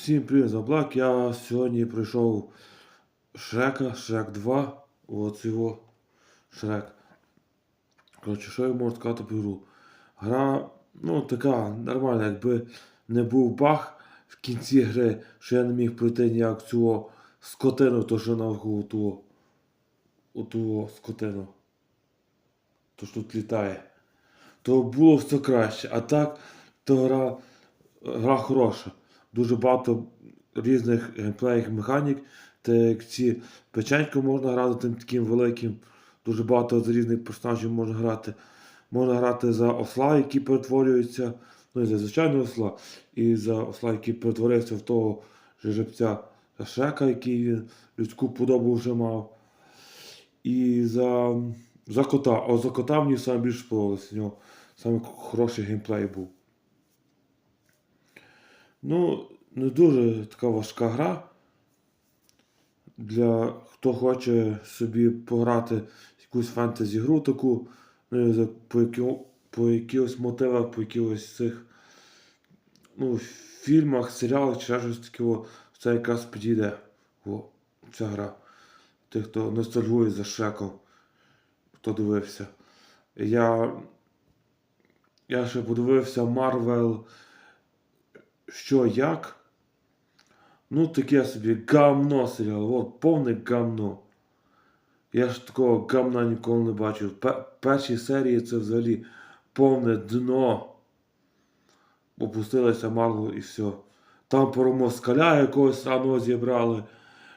Всім привіт, Заблак. Я сьогодні пройшов Шрека, Шрек 2. От його Шрек. Коротше, що я можу сказати про гру? Гра, ну, така нормальна, якби не був баг в кінці гри, що я не міг пройти ніяк цього скотину, то що навколо того. Отого скотину. То що тут літає. То було все краще. А так, то гра, гра хороша. Дуже багато різних геймплейних механік. Та як ці печеньки можна грати тим таким великим. Дуже багато з різних персонажів можна грати. Можна грати за осла, який перетворюється. Ну і за звичайного осла. І за осла, який перетворився в того жеребця Шрека, який він людську подобу вже мав. І за, за кота. А за кота мені саме більше сподобалося. Саме хороший геймплей був. Ну, не дуже така важка гра. Для хто хоче собі пограти якусь фентезі гру таку, ну, по, якому, по якихось мотивах, по якихось цих ну, фільмах, серіалах чи щось таке, це якраз підійде о, ця гра. Тих, хто ностальгує за Шреком, хто дивився. Я, я ще подивився Марвел що як. Ну, таке собі гамно серіал. От, повне гамно. Я ж такого гамна ніколи не бачив. Пе- перші серії це взагалі повне дно. Опустилися Марвел і все. Там про москаля якогось раного зібрали.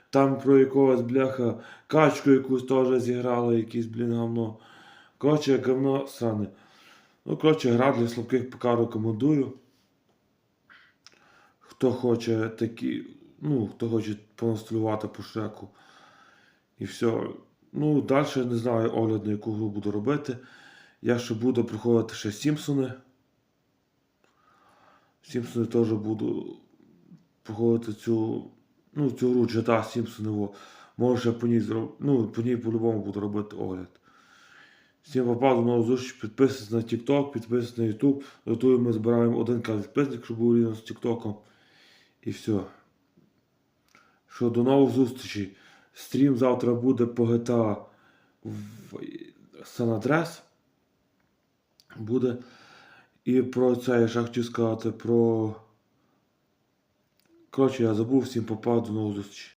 Там про якогось бляха качку якусь теж зіграли, якийсь, блін, гамно. Коротше, гамно сране. Ну, коротше, гра для слабких ПК рекомендую. Хто хоче такі, ну, хто хоче понострювати по шреку. І все. Ну, далі не знаю огляд, на яку гру буду робити. Я ще буду проходити ще Сімпсони. Сімпсони теж буду проходити цю, ну, цю гру GTA Сімпсони. Може ще по ній зроб... ну, по ній по-любому буду робити огляд. Всім попав до нових зустрічей, підписуйтесь на TikTok, підписуйтесь на YouTube. На YouTube ми збираємо один к підписник, щоб був рівно з TikTok. І все. Що до нових зустрічей. Стрім завтра буде по GTA в San Andreas. Буде. І про це я ще хотів сказати про. Коротше, я забув всім попав до нових зустрічей.